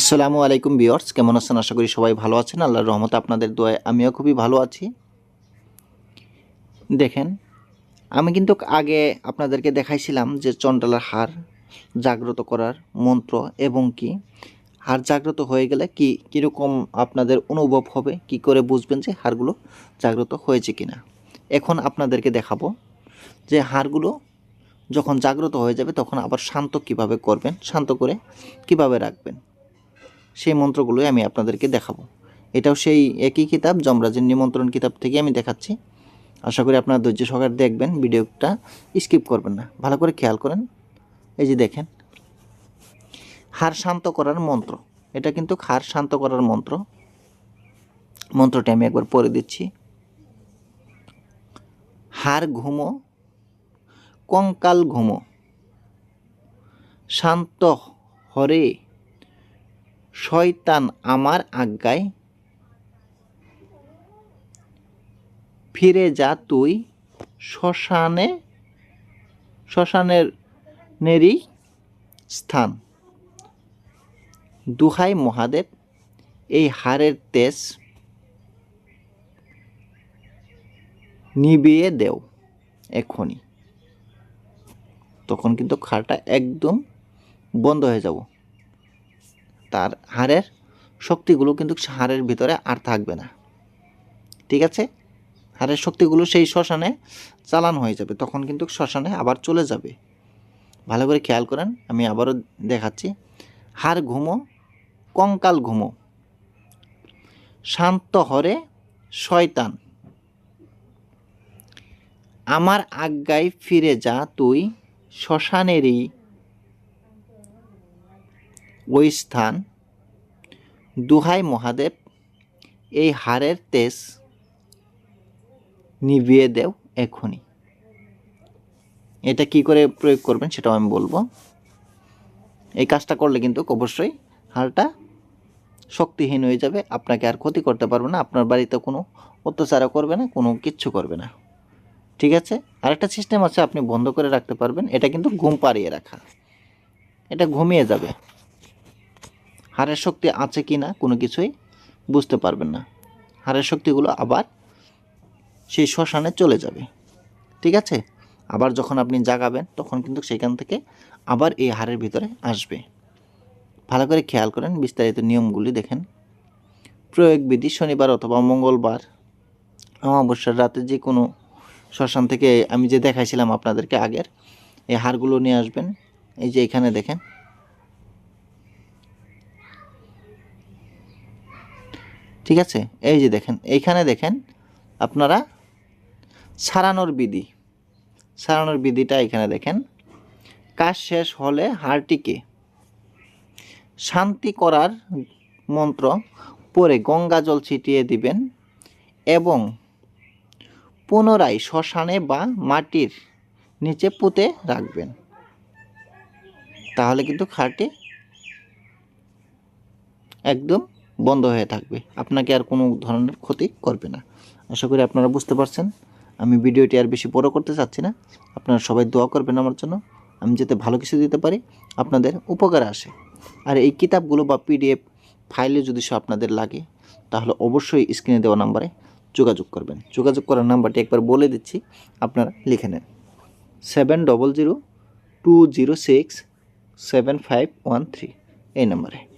আসসালামু আলাইকুম বিয়ার্স কেমন আছেন? আশা করি সবাই ভালো আছেন। আল্লাহর রহমতে আপনাদের দোয়ায় আমিও খুবই ভালো আছি। দেখেন, আমি কিন্তু আগে আপনাদেরকে দেখাইছিলাম যে চন্ডালার হার জাগ্রত করার মন্ত্র এবং কি। হার জাগ্রত হয়ে গেলে কি, কীরকম আপনাদের অনুভব হবে, কি করে বুঝবেন যে হারগুলো জাগ্রত হয়েছে কিনা? এখন আপনাদেরকে দেখাবো যে হারগুলো যখন জাগ্রত হয়ে যাবে, তখন আবার শান্ত কীভাবে করবেন, শান্ত করে কীভাবে রাখবেন। সেই মন্ত্রগুলোই আমি আপনাদেরকে দেখাবো। এটাও সেই একই কিতাব, যমরাজের নিমন্ত্রণ কিতাব থেকে আমি দেখাচ্ছি। আশা করি আপনারা ধৈর্য সহকারে দেখবেন, ভিডিওটা স্কিপ করবেন না। ভালো করে খেয়াল করেন। এই যে দেখেন। হার শান্ত করার মন্ত্র। এটা কিন্তু হার শান্ত করার মন্ত্র। মন্ত্রটি আমি একবার পড়ে দিচ্ছি। হার ঘুমো, কঙ্কাল ঘুমো। শান্ত হরে। শয়তান আমার আজ্ঞায়, ফিরে যা তুই শ্মশানে, শ্মশানের নেরই স্থান। দুহাই মহাদেব, এই হারের তেজ নিবিয়ে দেও এখনই। তখন কিন্তু খারটা একদম বন্ধ হয়ে যাব। তার হাড়ের শক্তিগুলো কিন্তু হাড়ের ভিতরে আর থাকবে না। ঠিক আছে? হাড়ের শক্তিগুলো সেই শ্মশানে চালান হয়ে যাবে, তখন কিন্তু শ্মশানে আবার চলে যাবে। ভালো করে খেয়াল করেন, আমি আবারও দেখাচ্ছি। হাড় ঘুমো, কঙ্কাল ঘুমো। শান্ত হরে শয়তান। আমার আজ্ঞায় ফিরে যা তুই, শ্মশানেরই ওই স্থান, দুহাই মহাদেব এই হারের তেজ নিভিয়ে দেও এখনই। এটা কি করে প্রয়োগ করবেন সেটাও আমি বলব। এই কাজটা করলে কিন্তু অবশ্যই হাড়টা শক্তিহীন হয়ে যাবে, আপনাকে আর ক্ষতি করতে পারবে না, আপনার বাড়িতে কোনো অত্যাচারও করবে না, কোনো কিচ্ছু করবে না। ঠিক আছে? আরেকটা সিস্টেম আছে, আপনি বন্ধ করে রাখতে পারবেন, এটা কিন্তু ঘুম পাড়িয়ে রাখা। এটা ঘুমিয়ে যাবে। হাড়ের শক্তি আছে কি না, কোনো কিছুই বুঝতে পারবেন না। হাড়ের শক্তিগুলো আবার সেই শ্মশানে চলে যাবে। ঠিক আছে? আবার যখন আপনি জাগাবেন, তখন কিন্তু সেখান থেকে আবার এই হাড়ের ভিতরে আসবে। ভালো করে খেয়াল করেন, বিস্তারিত নিয়মগুলি দেখেন। প্রয়োগ বিধি শনিবার অথবা মঙ্গলবার। অমাবস্যার রাতে যে কোনো শ্মশান থেকে আমি যে দেখাইছিলাম আপনাদেরকে আগের, এই হাড়গুলো নিয়ে আসবেন। এই যে এখানে দেখেন ঠিক আছে? এই যে দেখেন, এইখানে দেখেন আপনারা সারানোর বিধি। সারানোর বিধিটা এখানে দেখেন, কাজ শেষ হলে হাড়টিকে শান্তি করার মন্ত্র পরে গঙ্গা জল ছিটিয়ে দিবেন এবং পুনরায় শ্মশানে বা মাটির নিচে পুঁতে রাখবেন। তাহলে কিন্তু খাড়টি একদম বন্ধ হয়ে থাকবে। আপনাকে আর কোনো ধরনের ক্ষতি করবে না। আশা করি আপনারা বুঝতে পারছেন। আমি ভিডিওটি আর বেশি বড় করতে চাচ্ছি না। আপনারা সবাই দোয়া করবেন আমার জন্য। আমি যাতে ভালো কিছু দিতে পারি, আপনাদের উপকারে আসে। আর এই কিতাবগুলো বা পিডিএফ ফাইলে যদি সে আপনাদের লাগে, তাহলে অবশ্যই স্ক্রিনে দেওয়া নাম্বারে যোগাযোগ করবেন। যোগাযোগ করার নাম্বারটি একবার বলে দিচ্ছি, আপনারা লিখে নেন। Seven double zero two zero six seven five one three এই নাম্বারে।